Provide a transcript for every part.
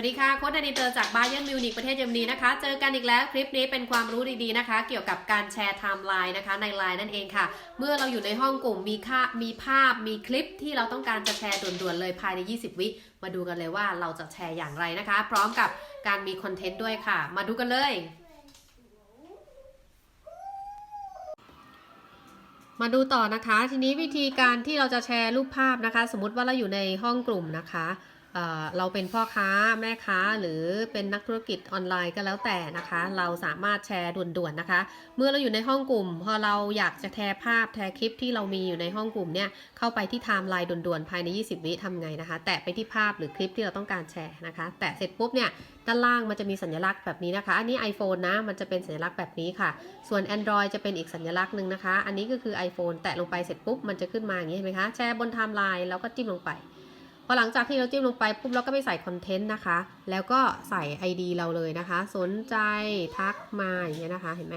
วัสดีค่ะโค้ดดิเตอร์จากบาเย r n มิวนิกประเทศเยอรมนีนะคะ เจอกันอีกแล้วคลิปนี้เป็นความรู้ดีๆนะคะ เกี่ยวกับการแชร์ไทม์ไลน์นะคะในไลน์นั่นเองค่ะ เมื่อเราอยู่ในห้องกลุ่มมีค่ามีภาพมีคลิปที่เราต้องการจะแชร์ด่วนๆเลยภายใน 20 วิมาดูกันเลยว่าเราจะแชร์อย่างไรนะคะ พร้อมกับการมีคอนเทนต์ด้วยค่ะ มาดูกันเลย มาดูต่อนะคะ ทีนี้วิธีการที่เราจะแชร์รูปภาพนะคะ สมมติว่าเราอยู่ในห้องกลุ่มนะคะ เราเป็นพ่อค้าแม่ค้าหรือเป็นนักธุรกิจออนไลน์ก็แล้วแต่นะคะ เราสามารถแชร์ด่วนๆนะคะ เมื่อเราอยู่ในห้องกลุ่ม พอเราอยากจะแชร์ภาพแชร์คลิปที่เรามีอยู่ในห้องกลุ่มเนี่ยเข้าไปที่ไทม์ไลน์ด่วนๆภายใน 20 วิทำไงนะคะ แตะไปที่ภาพหรือคลิปที่เราต้องการแชร์นะคะ แตะเสร็จปุ๊บเนี่ยด้านล่างมันจะมีสัญลักษณ์แบบนี้นะคะ อันนี้ iPhone นะ มันจะเป็นสัญลักษณ์แบบนี้ค่ะ ส่วน Android จะเป็นอีกสัญลักษณ์หนึ่งนะคะ อันนี้ก็คือ iPhone แตะลงไปเสร็จปุ๊บมันจะขึ้นมาอย่างนี้เห็นไหมคะแชร์บนไทม์ไลน์แล้วก็จิ้มลงไป พอหลังจากที่เราจิ้มลงไปปุ๊บเราก็ไปใส่คอนเทนต์นะคะ แล้วก็ใส่ ID เราเลยนะคะ สนใจทักมาอย่างเงี้ยนะคะเห็นไหม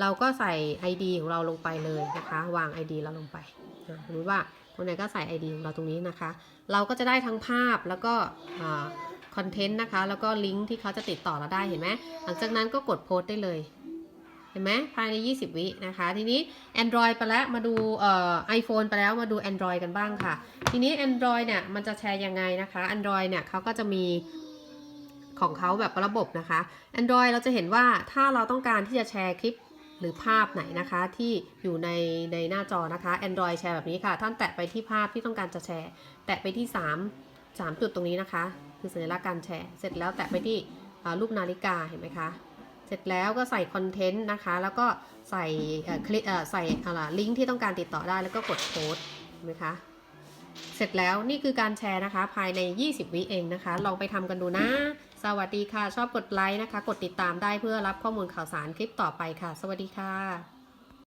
เราก็ใส่ ID ของเราลงไปเลยนะคะ วาง ID เราลงไปสมมติว่าคนไหนก็ใส่ ID ของเราตรงนี้นะคะ เราก็จะได้ทั้งภาพแล้วก็คอนเทนต์นะคะ แล้วก็ลิงก์ที่เขาจะติดต่อเราได้เห็นไหมหลังจากนั้นก็กดโพสต์ได้เลย เห็นไหมภายใน 20 วินะคะ ทีนี้ Android ไปแล้วมาดูเอ่อ iPhone ไปแล้วมาดู Android กันบ้างค่ะ ทีนี้ Android เนี่ยมันจะแชร์ยังไงนะคะ Android เนี่ยเขาก็จะมีของเขาแบบระบบนะคะ Android เราจะเห็นว่าถ้าเราต้องการที่จะแชร์คลิปหรือภาพไหนนะคะที่อยู่ในในหน้าจอนะคะ Android แชร์แบบนี้ค่ะ ท่านแตะไปที่ภาพที่ต้องการจะแชร์ แตะไปที่ 3 3 จุดตรงนี้นะคะ คือสัญลักษณ์การแชร์ เสร็จแล้วแตะไปที่รูปนาฬิกาเห็นไหมคะ สร็จแล้วก็ใส่คอนเทนต์นะคะ แล้วก็ใส่คลิปใส่อะไรลิงก์ที่ต้องการติดต่อได้แล้วก็กดโพสต์นไหมคะเสร็จแล้วนี่คือการแชร์นะคะ ภายใน 20 วิเองนะคะ ลองไปทำกันดูนะ สวัสดีค่ะ ชอบกดไลค์นะคะ กดติดตามได้เพื่อรับข้อมูลข่าวสารคลิปต่อไปค่ะ สวัสดีค่ะ